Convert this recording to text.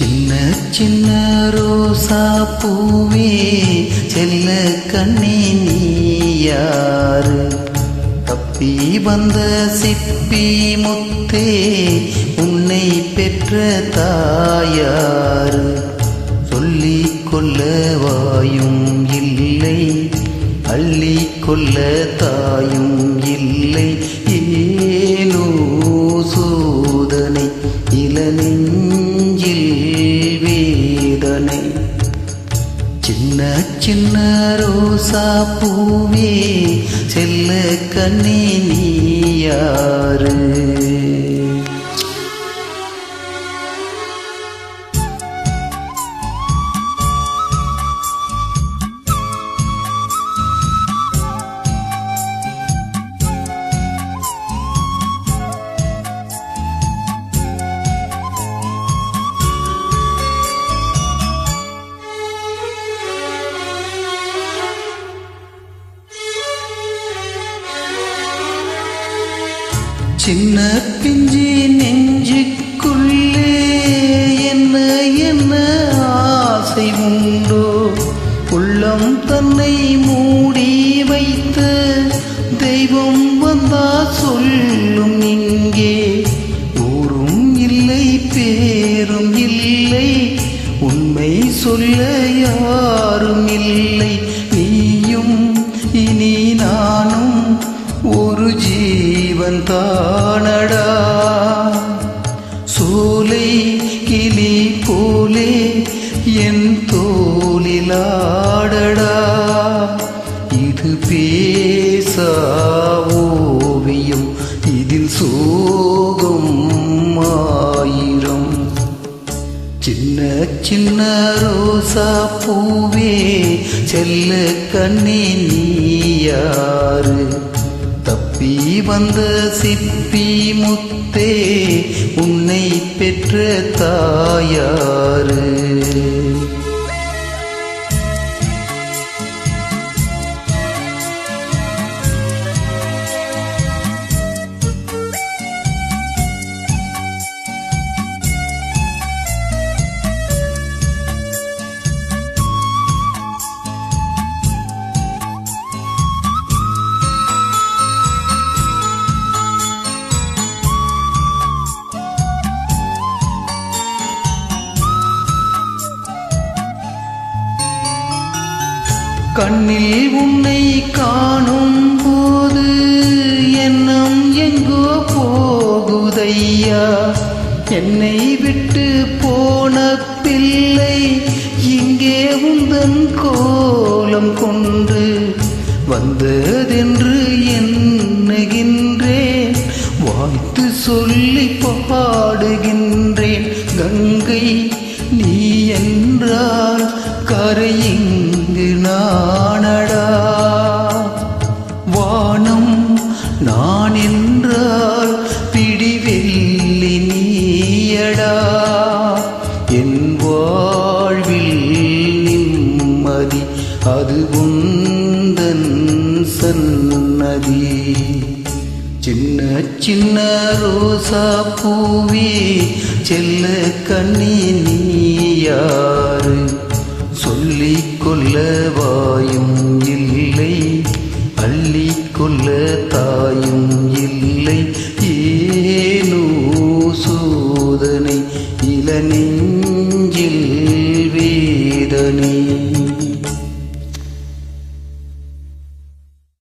சின்ன சின்ன ரோசா பூவே செல்ல கண்ணே நீ யாரு? தப்பி வந்த சிப்பி முத்தே உன்னை பெற்ற தாயாரு. சொல்லி கொள்ள வாயும் இல்லை அள்ளி கொள்ள தாயும் இல்லை. நெஞ்சில் வேதனை. சின்ன சின்ன ரோசா பூவே செல்ல கண்ணே நீ யாரு? சின்ன பிஞ்சி நெஞ்சுக்குள்ளே என்ன என்ன ஆசை உண்டோ? உள்ளம் தன்னை மூடி வைத்து தெய்வம் வந்தா சொல்லும் இங்கே. ஊரும் இல்லை பேரும் இல்லை உண்மை சொல்ல யாரும் இல்லை. நீயும் இனி நானும் ஒரு ஜீவன் தான் தோலிலாடடா இது பேசா ஓவியம் இதில் சோகம் ஆயிரம். சின்ன சின்ன ரோசா பூவே செல்ல கண்ணே நீயாறு தப்பி வந்த சிப்பி முத்தே உன்னை பெற்ற தாயாறு கண்ணில் உன்னை காணும் போது எண்ணம் எங்கோ போகுதையா? என்னை விட்டு போன பிள்ளை இங்கே உந்தன் கோலம் கொண்டு வந்ததென்று எண்ணுகின்றேன். வாழ்த்து சொல்லி பாடுகின்றேன். கங்கை நீ என்றால் கரையின் இங்கு நானடா. வானம் நான் என்றால் பிடிவெல்லி நீயடா. என் வாழ்வில் நிம்மதி அது உந்தன் சன்னதி. சின்ன சின்ன ரோசா பூவே செல்ல கண்ணி நீயா. வாயும் இல்லை அள்ளி கொள்ள தாயும் இல்லை. ஏனோ சோதனை இளநெஞ்சில் வேதனை.